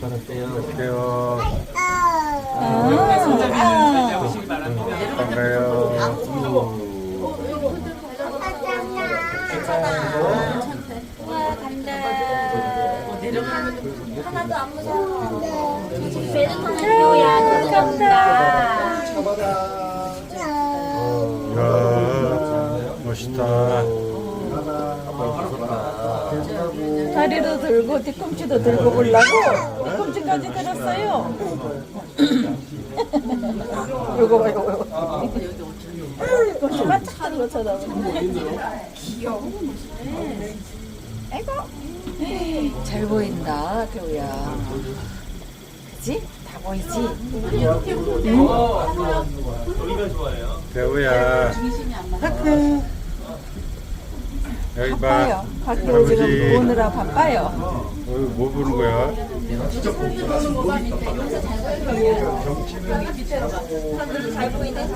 안녕하세요. 간다. 하나도 안 무서워. 배는 타는 야 간다. 이야, 멋있다. 다리도 들고 뒤꿈치도 들고 보려고 뒤꿈치까지 들었어요. 요거 봐 요거 요거. 뒤꿈치 반짝하는 거 쳐다보네. 귀여워. 아이고. 잘 보인다 태우야. 그지? 다 보이지? 대우야. 여기 봐. 바빠요. 학교 지금 아버지. 오느라 바빠요. 어, 뭐 보는 거야? 잘 보이네.